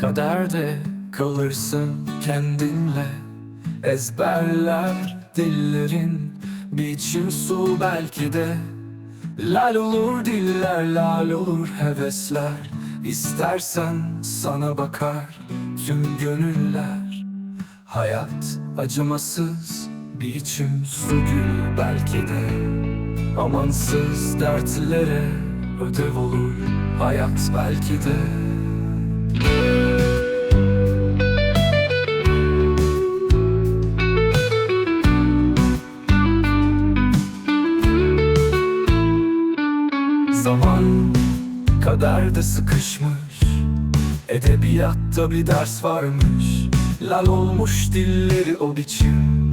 kaderde kalırsın kendinle. Ezberler dillerin bir içim su belki de. Lal olur diller, lal olur hevesler. İstersen sana bakar tüm gönüller. Hayat acımasız bir içim su gül belki de. Amansız dertlere ödev olur hayat belki de Zaman kaderde sıkışmış. Edebiyatta bir ders varmış. Lal olmuş dilleri o biçim.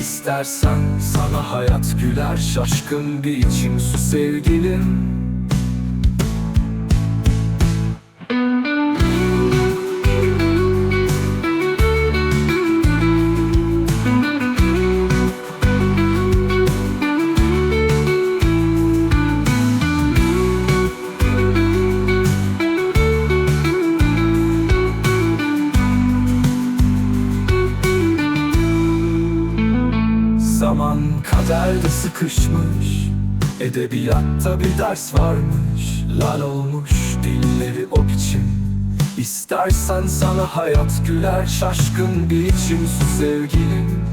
İstersen sana hayat güler Şaşkın bir içim. Su sevgilim Zaman kaderde sıkışmış. Edebiyatta bir ders varmış. Lal olmuş dilleri o biçim. İstersen sana hayat güler Şaşkın bir içim su sevgilim